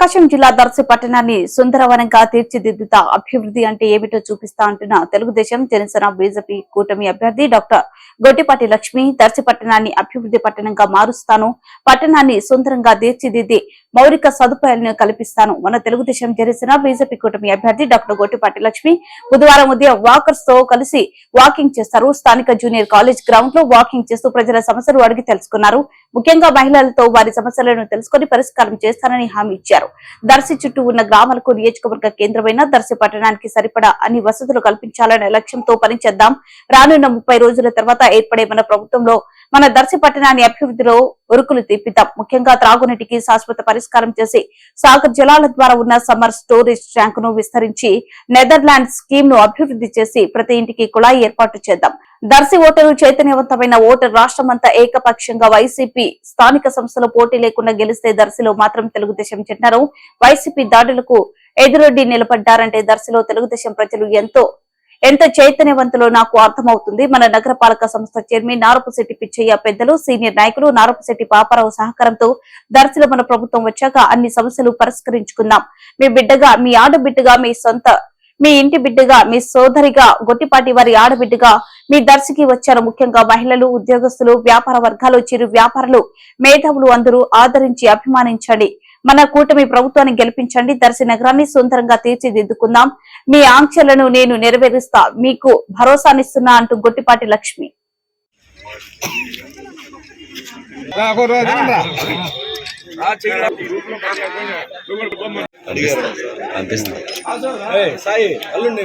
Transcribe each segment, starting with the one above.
ప్రకాశం జిల్లా దర్శి పట్టణాన్ని సుందరవనంగా తీర్చిదిద్దుతా అభివృద్ధి అంటే ఏమిటో చూపిస్తా అంటున్న తెలుగుదేశం జనసేన బీజేపీ కూటమి అభ్యర్థి డాక్టర్ గొట్టిపాటి లక్ష్మి దర్శి పట్టణాన్ని అభివృద్ధి పట్టణంగా మారుస్తాను పట్టణాన్ని సుందరంగా తీర్చిదిద్ది మౌలిక సదుపాయాలను కల్పిస్తాను మన తెలుగుదేశం జనసేన బీజేపీ కూటమి అభ్యర్థి డాక్టర్ గొట్టిపాటి లక్ష్మి బుధవారం ఉదయం వాకర్స్తో కలిసి వాకింగ్ చేస్తారు. స్థానిక జూనియర్ కాలేజ్ గ్రౌండ్లో వాకింగ్ చేస్తూ ప్రజల సమస్యలు అడిగి తెలుసుకున్నారు. ముఖ్యంగా మహిళలతో వారి సమస్యలను తెలుసుకుని పరిష్కారం చేస్తానని హామీ ఇచ్చారు. దర్శి చుట్టూ ఉన్న గ్రామాలకు నియోజకవర్గ కేంద్రమైన దర్శి పట్టణానికి సరిపడా అన్ని వసతులు కల్పించాలనే లక్ష్యంతో పనిచేద్దాం. రానున్న ముప్పై రోజుల తర్వాత ఏర్పడే మన ప్రభుత్వంలో మన దర్శి పట్టణాన్ని అభివృద్ధిలో ఉరుకులు తీపిద్దాం ముఖ్యంగా త్రాగునీటికి శాశ్వత పరిష్కారం చేసి సాగర్ జలాల ద్వారా ఉన్న సమ్మర్ స్టోరేజ్ ట్యాంక్ను విస్తరించి నెదర్లాండ్ స్కీమ్ను అభివృద్ధి చేసి ప్రతి ఇంటికి కుళాయి ఏర్పాటు చేద్దాం. దర్శి ఓటరు చైతన్యవంతమైన ఓటర్ రాష్ట్రమంతా ఏకపక్షంగా వైసీపీ స్థానిక సంస్థలు పోటీ లేకుండా గెలిస్తే దర్శిలో మాత్రం తెలుగుదేశం చెంటారు. వైసీపీ దాడులకు ఎదురొడ్డి నిలబడ్డారంటే దర్శిలో తెలుగుదేశం ప్రజలు ఎంతో ఎంత చైతన్యవంతులో నాకు అర్థమవుతుంది. మన నగరపాలక సంస్థ చైర్మన్ నారపుశెట్టి పిచ్చయ్య పెద్దలు సీనియర్ నాయకులు నారపుశెట్టి పాపారావు సహకారంతో దర్శిలో మన ప్రభుత్వం వచ్చాక అన్ని సమస్యలు పరిష్కరించుకుందాం. మీ బిడ్డగా మీ ఆడబిడ్డగా మీ సొంత మీ ఇంటి బిడ్డగా మీ సోదరిగా గొట్టిపాటి వారి ఆడబిడ్డగా మీ దర్శికి వచ్చారు. ముఖ్యంగా మహిళలు ఉద్యోగస్తులు వ్యాపార వర్గాలు చిరు వ్యాపారులు మేధావులు అందరూ ఆదరించి అభిమానించండి. మన కూటమి ప్రభుత్వాన్ని గెలిపించండి. దర్శి నగరాన్ని సుందరంగా తీర్చిదిద్దుకుందాం. మీ ఆంక్షలను నేను నెరవేరుస్తా. మీకు భరోసానిస్తున్నా అంటూ గొట్టిపాటి లక్ష్మి. అనిపిస్తుంది. సాయి అల్లుండి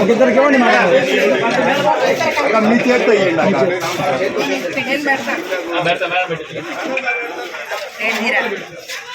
ఒక ఇద్దరికి ఇవ్వండి మేడం మీ చేతితో ఇవ్వండి